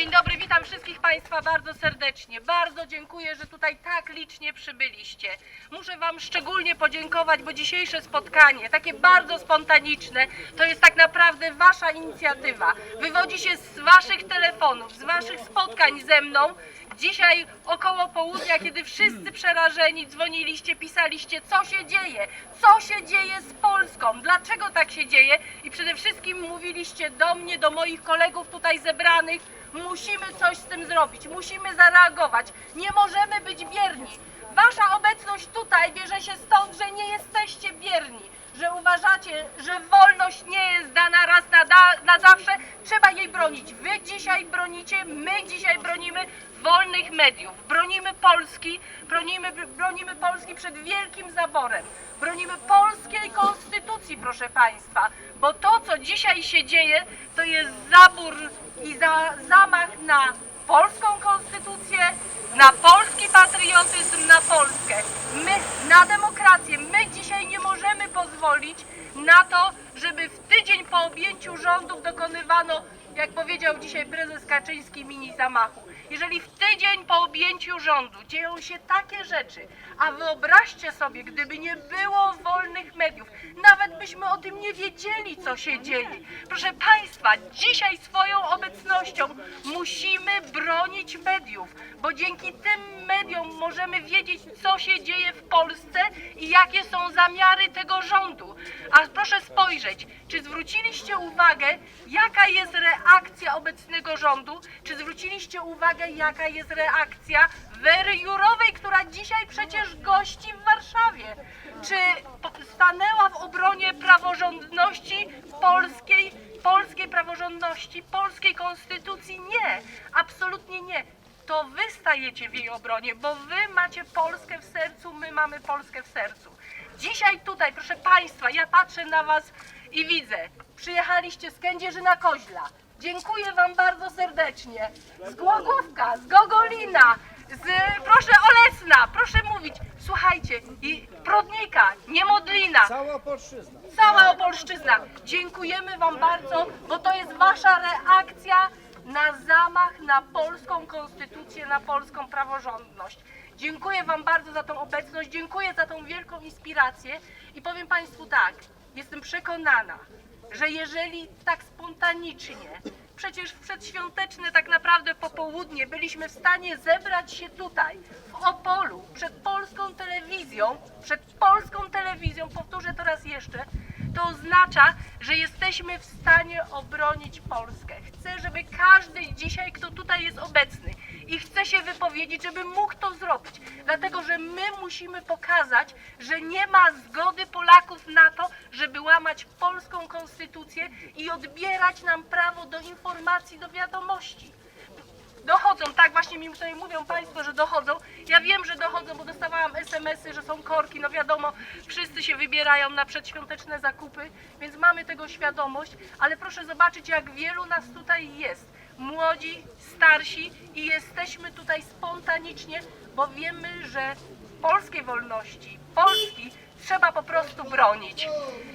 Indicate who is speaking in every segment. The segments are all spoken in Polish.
Speaker 1: Dzień dobry, witam wszystkich Państwa bardzo serdecznie. Bardzo dziękuję, że tutaj tak licznie przybyliście. Muszę Wam szczególnie podziękować, bo dzisiejsze spotkanie, takie bardzo spontaniczne, to jest tak naprawdę Wasza inicjatywa. Wywodzi się z Waszych telefonów, z Waszych spotkań ze mną. Dzisiaj około południa, kiedy wszyscy przerażeni dzwoniliście, pisaliście, co się dzieje, co się dzieje z Polską, dlaczego tak się dzieje? I przede wszystkim mówiliście do mnie, do moich kolegów tutaj zebranych, musimy coś z tym zrobić, musimy zareagować, nie możemy być bierni. Wasza obecność tutaj bierze się stąd, że nie jesteście bierni, że uważacie, że wolność nie jest dana raz na, da, na zawsze, trzeba jej bronić. Wy dzisiaj bronicie, my dzisiaj bronimy wolnych mediów, bronimy Polski, bronimy, bronimy Polski przed wielkim zaborem, bronimy polskiej konstytucji, proszę Państwa, bo to, co dzisiaj się dzieje, to jest zabór i za, zamach na polską konstytucję, na polski patriotyzm, na Polskę, my, na demokrację. My pozwolić na to, żeby w tydzień po objęciu rządów dokonywano, jak powiedział dzisiaj prezes Kaczyński, mini zamachu. Jeżeli w tydzień po objęciu rządu dzieją się takie rzeczy, a wyobraźcie sobie, gdyby nie było wolnych mediów, nawet byśmy o tym nie wiedzieli, co się dzieje. Proszę Państwa, dzisiaj swoją obecnością musimy bronić mediów, bo dzięki tym mediom możemy wiedzieć, co się dzieje w Polsce i jakie są zamiary tego rządu. A proszę spojrzeć, czy zwróciliście uwagę, jaka jest reakcja obecnego rządu? Czy zwróciliście uwagę, jaka jest reakcja Wery Jurowej, która dzisiaj przecież gości w Warszawie? Czy stanęła w obronie praworządności polskiej, polskiej praworządności, polskiej konstytucji? Nie, absolutnie nie. To wy stajecie w jej obronie, bo wy macie Polskę w sercu, my mamy Polskę w sercu. Dzisiaj tutaj, proszę Państwa, ja patrzę na Was i widzę, przyjechaliście z Kędzierzyna Koźla. Dziękuję Wam bardzo serdecznie. Z Głogówka, z Gogolina, z, proszę Olesna, proszę mówić. Słuchajcie, i Prodnika, Niemodlina,
Speaker 2: Cała polszczyzna.
Speaker 1: cała Opolszczyzna. Dziękujemy Wam bardzo, bo to jest Wasza reakcja na zamach na polską konstytucję, na polską praworządność. Dziękuję Wam bardzo za tą obecność, dziękuję za tą wielką inspirację i powiem Państwu tak, jestem przekonana, że jeżeli tak spontanicznie, przecież w przedświąteczne tak naprawdę popołudnie byliśmy w stanie zebrać się tutaj, w Opolu, przed polską telewizją, przed polską telewizją, powtórzę to raz jeszcze, to oznacza, że jesteśmy w stanie obronić Polskę. Chcę, żeby każdy dzisiaj, kto tutaj jest obecny i chce się wypowiedzieć, żeby mógł to zrobić. Dlatego, że my musimy pokazać, że nie ma zgody Polaków na to, żeby łamać polską konstytucję i odbierać nam prawo do informacji, do wiadomości. Dochodzą, tak właśnie mi tutaj mówią Państwo, że dochodzą. Ja wiem, że dochodzą, bo dostawałam SMS-y, że są korki, no wiadomo, wszyscy się wybierają na przedświąteczne zakupy, więc mamy tego świadomość, ale proszę zobaczyć, jak wielu nas tutaj jest. Młodzi, starsi i jesteśmy tutaj spontanicznie, bo wiemy, że polskiej wolności, Polski trzeba po prostu bronić.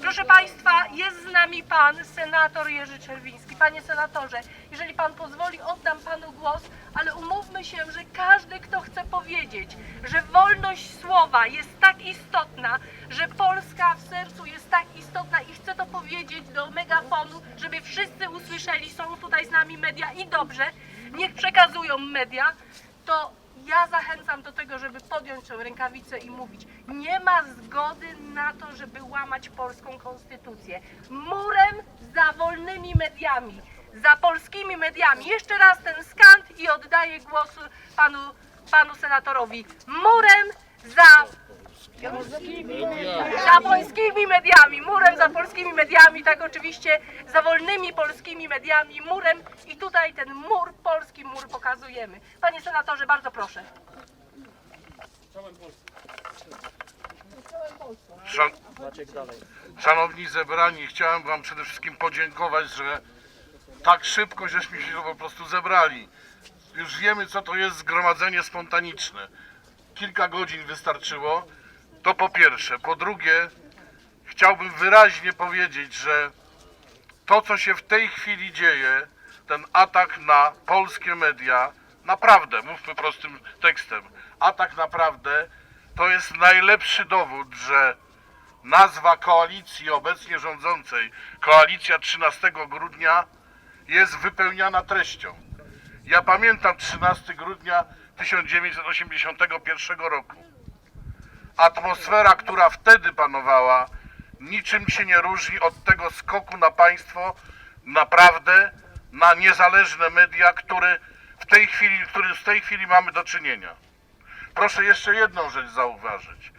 Speaker 1: Proszę Państwa, jest z nami Pan Senator Jerzy Czerwiński. Panie Senatorze, jeżeli Pan pozwoli, oddam Panu głos, ale umówmy się, że każdy, kto chce powiedzieć, że wolność słowa jest tak istotna, że Polska w sercu jest tak istotna i chce to powiedzieć do megafonu, żeby wszyscy usłyszeli, są tutaj z nami media i dobrze, niech przekazują media, to ja zachęcam do tego, żeby podjąć tę rękawicę i mówić, nie ma zgody na to, żeby łamać polską konstytucję. Murem za wolnymi mediami, za polskimi mediami. Jeszcze raz ten skant i oddaję głos panu, panu senatorowi. Murem za za polskimi mediami, murem za polskimi mediami, tak oczywiście za wolnymi polskimi mediami, murem i tutaj ten mur, polski mur pokazujemy. Panie senatorze, bardzo proszę.
Speaker 3: Szan... Szanowni zebrani, chciałem Wam przede wszystkim podziękować, że tak szybko żeśmy się po prostu zebrali. Już wiemy, co to jest zgromadzenie spontaniczne. Kilka godzin wystarczyło. To po pierwsze. Po drugie, chciałbym wyraźnie powiedzieć, że to, co się w tej chwili dzieje, ten atak na polskie media, naprawdę, mówmy prostym tekstem, atak naprawdę to jest najlepszy dowód, że nazwa koalicji obecnie rządzącej, koalicja 13 grudnia, jest wypełniana treścią. Ja pamiętam 13 grudnia 1981 roku. Atmosfera, która wtedy panowała, niczym się nie różni od tego skoku na państwo, naprawdę na niezależne media, który w tej chwili, który w tej chwili mamy do czynienia. Proszę jeszcze jedną rzecz zauważyć.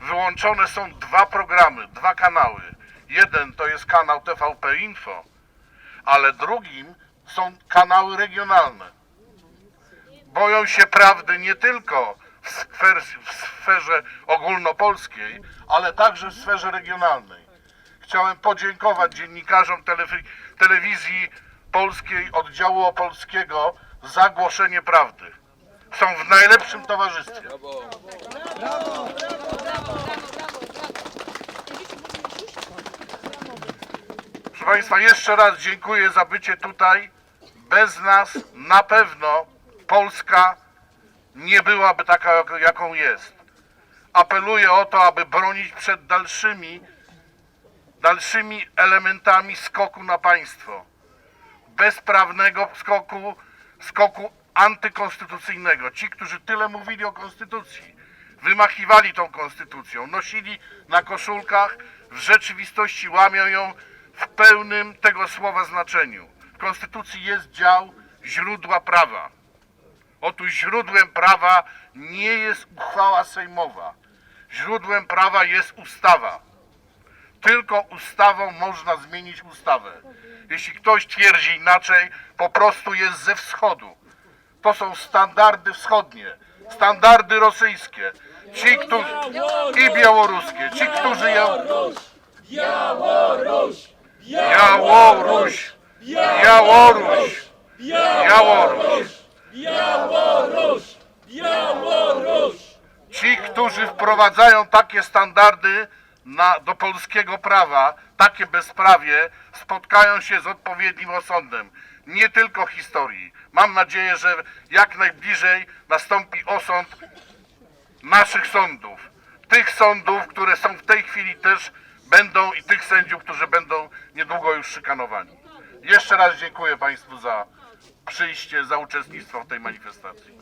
Speaker 3: Wyłączone są dwa programy, dwa kanały. Jeden to jest kanał TVP Info, ale drugim są kanały regionalne. Boją się prawdy nie tylko w sfer- w sferze ogólnopolskiej, ale także w sferze regionalnej. Chciałem podziękować dziennikarzom telewi- telewizji polskiej oddziału opolskiego za głoszenie prawdy. Są w najlepszym towarzystwie. Proszę Państwa, jeszcze raz dziękuję za bycie tutaj. Bez nas na pewno Polska nie byłaby taka, jak- jaką jest. Apeluję o to, aby bronić przed dalszymi, dalszymi elementami skoku na państwo. Bezprawnego skoku, skoku antykonstytucyjnego. Ci, którzy tyle mówili o konstytucji, wymachiwali tą konstytucją, nosili na koszulkach, w rzeczywistości łamią ją w pełnym tego słowa znaczeniu. W konstytucji jest dział źródła prawa. Otóż źródłem prawa nie jest uchwała sejmowa. Źródłem prawa jest ustawa. Tylko ustawą można zmienić ustawę. Jeśli ktoś twierdzi inaczej, po prostu jest ze wschodu. To są standardy wschodnie, standardy rosyjskie. Ci, którzy i białoruskie, ci, którzy ją
Speaker 2: Białoruś!
Speaker 3: Białoruś, Białoruś, Białoruś.
Speaker 2: Białoruś! Białoruś!
Speaker 3: Ci, którzy wprowadzają takie standardy na, do polskiego prawa, takie bezprawie, spotkają się z odpowiednim osądem. Nie tylko historii. Mam nadzieję, że jak najbliżej nastąpi osąd naszych sądów. Tych sądów, które są w tej chwili też będą i tych sędziów, którzy będą niedługo już szykanowani. Jeszcze raz dziękuję Państwu za przyjście, za uczestnictwo w tej manifestacji.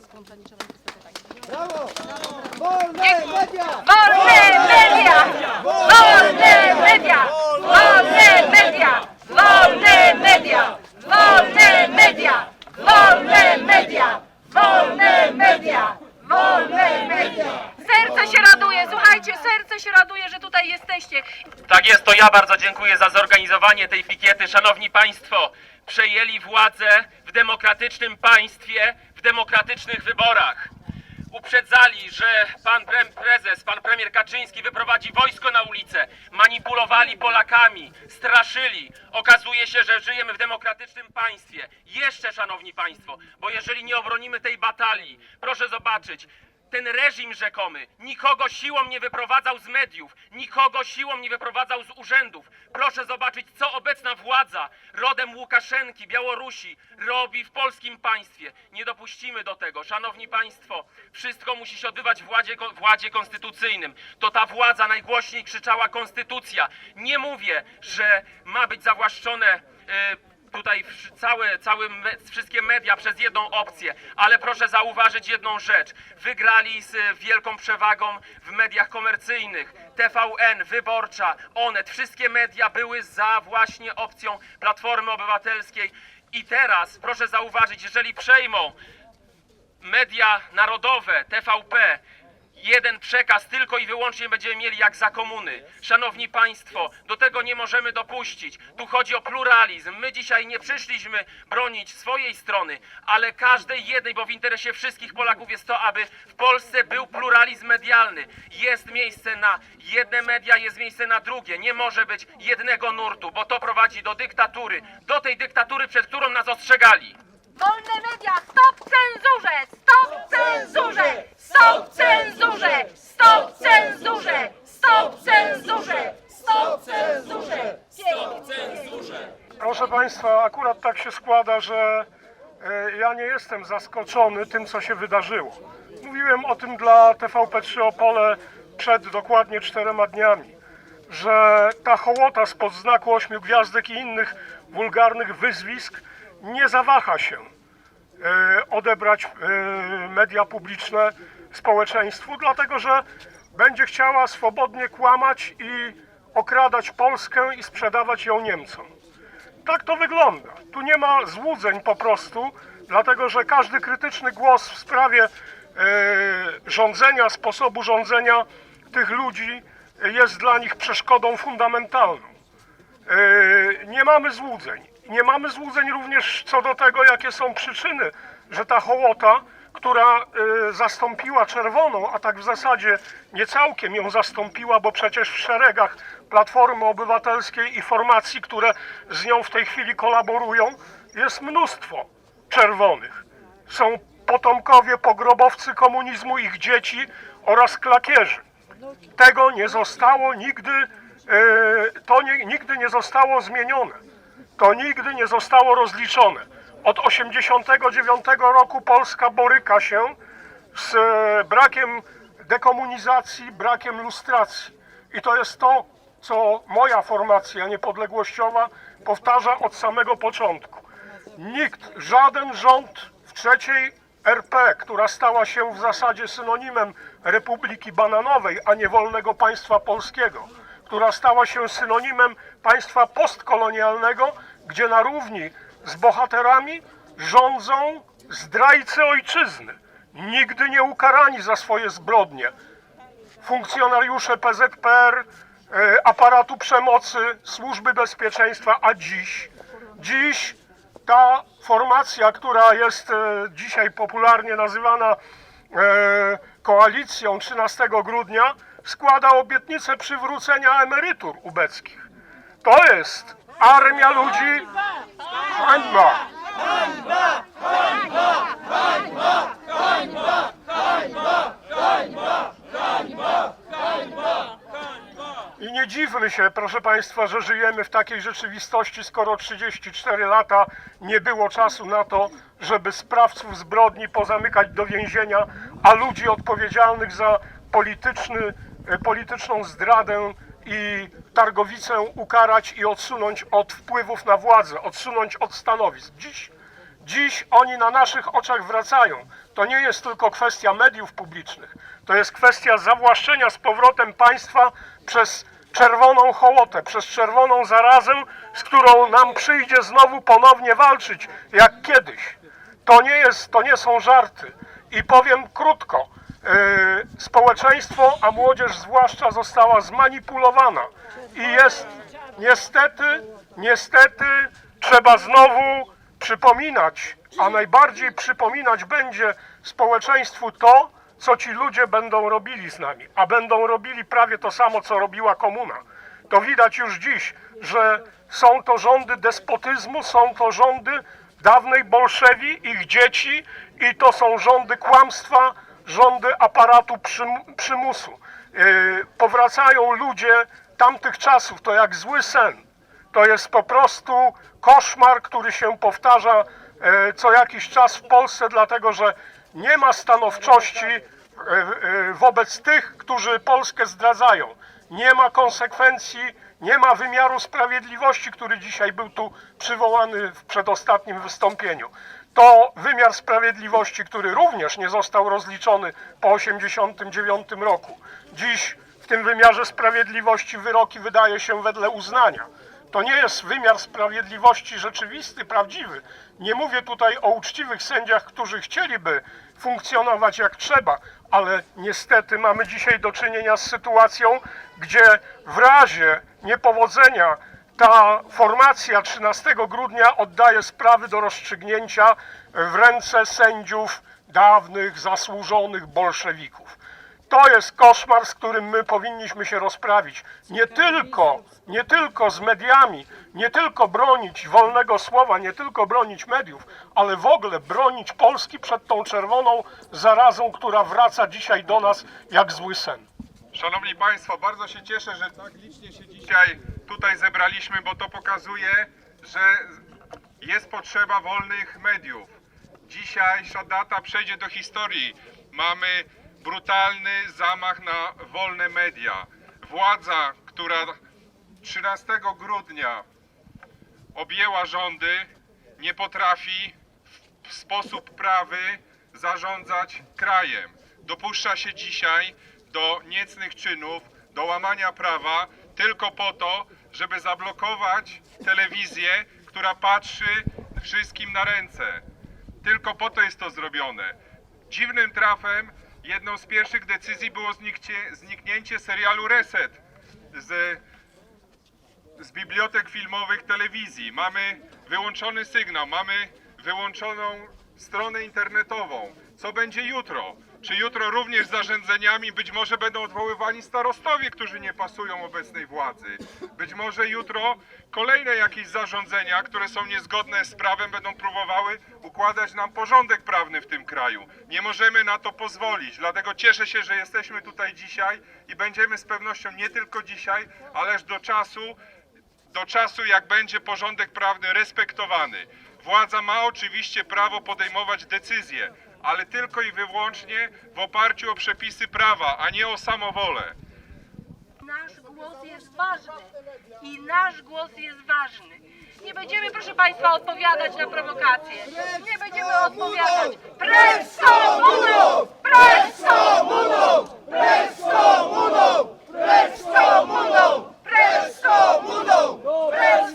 Speaker 4: Wolne media!
Speaker 1: Wolne media! Wolne media! Wolne media! Wolne media! Wolne media! Wolne media! Wolne media! Wolne media! Serce się raduje, słuchajcie, serce się raduje, że tutaj jesteście.
Speaker 5: Tak jest, to ja bardzo dziękuję za zorganizowanie tej pikiety. Szanowni Państwo, przejęli władzę w demokratycznym państwie, w demokratycznych wyborach. Uprzedzali, że pan pre prezes, pan premier Kaczyński wyprowadzi wojsko na ulicę. Manipulowali Polakami, straszyli. Okazuje się, że żyjemy w demokratycznym państwie. Jeszcze, szanowni państwo, bo jeżeli nie obronimy tej batalii, proszę zobaczyć, ten reżim rzekomy nikogo siłą nie wyprowadzał z mediów, nikogo siłą nie wyprowadzał z urzędów. Proszę zobaczyć, co obecna władza rodem Łukaszenki, Białorusi robi w polskim państwie. Nie dopuścimy do tego. Szanowni Państwo, wszystko musi się odbywać w władzie, władzie konstytucyjnym. To ta władza najgłośniej krzyczała konstytucja. Nie mówię, że ma być zawłaszczone. Yy, tutaj całe, całe wszystkie media przez jedną opcję, ale proszę zauważyć jedną rzecz. Wygrali z wielką przewagą w mediach komercyjnych. TVN, Wyborcza, Onet, wszystkie media były za właśnie opcją Platformy Obywatelskiej. I teraz proszę zauważyć, jeżeli przejmą media narodowe, TVP, jeden przekaz tylko i wyłącznie będziemy mieli jak za komuny. Szanowni Państwo, do tego nie możemy dopuścić. Tu chodzi o pluralizm. My dzisiaj nie przyszliśmy bronić swojej strony, ale każdej jednej, bo w interesie wszystkich Polaków jest to, aby w Polsce był pluralizm medialny. Jest miejsce na jedne media, jest miejsce na drugie. Nie może być jednego nurtu, bo to prowadzi do dyktatury. Do tej dyktatury, przed którą nas ostrzegali.
Speaker 1: Wolne media, stop cenzurze! Stop cenzurze! Stop cenzurze! Stop cenzurze! Stop cenzurze! Stop cenzurze!
Speaker 2: Stop cenzurze!
Speaker 3: Proszę Państwa.
Speaker 6: Akurat tak się składa, że e, ja nie jestem zaskoczony tym, co się wydarzyło. Mówiłem o tym dla TVP3 Opole przed dokładnie czterema dniami, że ta hołota spod znaku ośmiu gwiazdek i innych wulgarnych wyzwisk nie zawaha się e, odebrać e, media publiczne społeczeństwu, dlatego że będzie chciała swobodnie kłamać i okradać Polskę i sprzedawać ją Niemcom. Tak to wygląda. Tu nie ma złudzeń po prostu, dlatego że każdy krytyczny głos w sprawie e, rządzenia, sposobu rządzenia tych ludzi jest dla nich przeszkodą fundamentalną. Nie mamy złudzeń. Nie mamy złudzeń również co do tego, jakie są przyczyny, że ta hołota, która e, zastąpiła czerwoną, a tak w zasadzie nie całkiem ją zastąpiła, bo przecież w szeregach Platformy Obywatelskiej i formacji, które z nią w tej chwili kolaborują, jest mnóstwo czerwonych. Są potomkowie, pogrobowcy komunizmu, ich dzieci oraz klakierzy tego nie zostało nigdy, e, to nie, nigdy nie zostało zmienione. To nigdy nie zostało rozliczone. Od 1989 roku Polska boryka się z e, brakiem dekomunizacji, brakiem lustracji. I to jest to, co moja formacja niepodległościowa powtarza od samego początku. Nikt, żaden rząd w trzeciej RP, która stała się w zasadzie synonimem Republiki Bananowej, a nie wolnego państwa polskiego, która stała się synonimem państwa postkolonialnego, gdzie na równi z bohaterami rządzą zdrajcy ojczyzny, nigdy nie ukarani za swoje zbrodnie funkcjonariusze PZPR, e, aparatu przemocy, służby bezpieczeństwa, a dziś, dziś ta formacja, która jest e, dzisiaj popularnie nazywana e, koalicją 13 grudnia, składa obietnicę przywrócenia emerytur ubeckich. To jest armia ludzi. Hańba! I nie dziwmy się, proszę Państwa, że żyjemy w takiej rzeczywistości, skoro 34 lata nie było czasu na to, żeby sprawców zbrodni pozamykać do więzienia, a ludzi odpowiedzialnych za polityczny, e, polityczną zdradę i targowicę ukarać i odsunąć od wpływów na władzę, odsunąć od stanowisk. Dziś Dziś oni na naszych oczach wracają. To nie jest tylko kwestia mediów publicznych, to jest kwestia zawłaszczenia z powrotem państwa przez czerwoną hołotę, przez czerwoną zarazę, z którą nam przyjdzie znowu ponownie walczyć, jak kiedyś. To nie jest, to nie są żarty. I powiem krótko, społeczeństwo, a młodzież zwłaszcza została zmanipulowana i jest niestety, niestety trzeba znowu przypominać, a najbardziej przypominać będzie społeczeństwu to, co ci ludzie będą robili z nami, a będą robili prawie to samo, co robiła komuna. To widać już dziś, że są to rządy despotyzmu, są to rządy dawnej Bolszewi, ich dzieci i to są rządy kłamstwa, rządy aparatu przym, przymusu. Yy, powracają ludzie tamtych czasów, to jak zły sen. To jest po prostu koszmar, który się powtarza e, co jakiś czas w Polsce, dlatego że nie ma stanowczości e, e, wobec tych, którzy Polskę zdradzają. Nie ma konsekwencji, nie ma wymiaru sprawiedliwości, który dzisiaj był tu przywołany w przedostatnim wystąpieniu. To wymiar sprawiedliwości, który również nie został rozliczony po 1989 roku. Dziś w tym wymiarze sprawiedliwości wyroki wydaje się wedle uznania. To nie jest wymiar sprawiedliwości rzeczywisty, prawdziwy. Nie mówię tutaj o uczciwych sędziach, którzy chcieliby funkcjonować jak trzeba, ale niestety mamy dzisiaj do czynienia z sytuacją, gdzie w razie niepowodzenia ta formacja 13 grudnia oddaje sprawy do rozstrzygnięcia w ręce sędziów dawnych, zasłużonych bolszewików. To jest koszmar, z którym my powinniśmy się rozprawić. Nie tylko, nie tylko z mediami, nie tylko bronić wolnego słowa, nie tylko bronić mediów, ale w ogóle bronić Polski przed tą czerwoną zarazą, która wraca dzisiaj do nas jak zły sen.
Speaker 7: Szanowni Państwo, bardzo się cieszę, że tak licznie się dzisiaj tutaj zebraliśmy, bo to pokazuje, że jest potrzeba wolnych mediów. Dzisiejsza data przejdzie do historii. Mamy brutalny zamach na wolne media. Władza, która 13 grudnia objęła rządy, nie potrafi w sposób prawy zarządzać krajem. Dopuszcza się dzisiaj do niecnych czynów, do łamania prawa tylko po to, żeby zablokować telewizję, która patrzy wszystkim na ręce. Tylko po to jest to zrobione. Dziwnym trafem jedną z pierwszych decyzji było zniknięcie serialu Reset z z bibliotek filmowych telewizji. Mamy wyłączony sygnał, mamy wyłączoną stronę internetową. Co będzie jutro? Czy jutro również zarządzeniami być może będą odwoływani starostowie, którzy nie pasują obecnej władzy? Być może jutro kolejne jakieś zarządzenia, które są niezgodne z prawem, będą próbowały układać nam porządek prawny w tym kraju. Nie możemy na to pozwolić, dlatego cieszę się, że jesteśmy tutaj dzisiaj i będziemy z pewnością nie tylko dzisiaj, ależ do czasu, do czasu, jak będzie porządek prawny respektowany. Władza ma oczywiście prawo podejmować decyzje, ale tylko i wyłącznie w oparciu o przepisy prawa, a nie o samowolę.
Speaker 1: Nasz głos jest ważny i nasz głos jest ważny. Nie będziemy, proszę Państwa, odpowiadać na prowokacje. Nie będziemy odpowiadać. Precz z komuną! Precz z komuną! Precz z komuną! Precz z komuną! Precz z komuną! Precz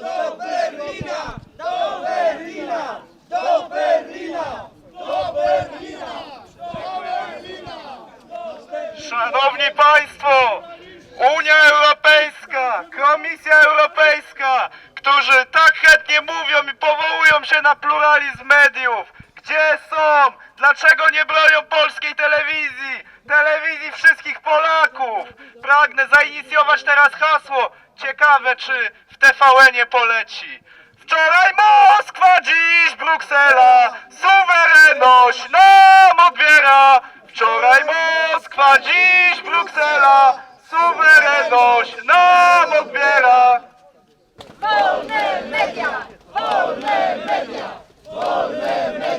Speaker 4: Do Berlina! Do Berlina! Do Berlina! Do Berlina! Do Berlina!
Speaker 8: Szanowni Państwo! Unia Europejska, Komisja Europejska, którzy tak chętnie mówią i powołują się na pluralizm mediów. Gdzie są? Dlaczego nie bronią polskiej telewizji? Telewizji wszystkich Polaków. Pragnę zainicjować teraz hasło. Ciekawe, czy w TVN-ie poleci. Wczoraj Moskwa, dziś Bruksela, suwerenność nam odbiera. Wczoraj Moskwa, dziś Bruksela, suwerenność nam odbiera. Wolne media, wolne media, wolne media.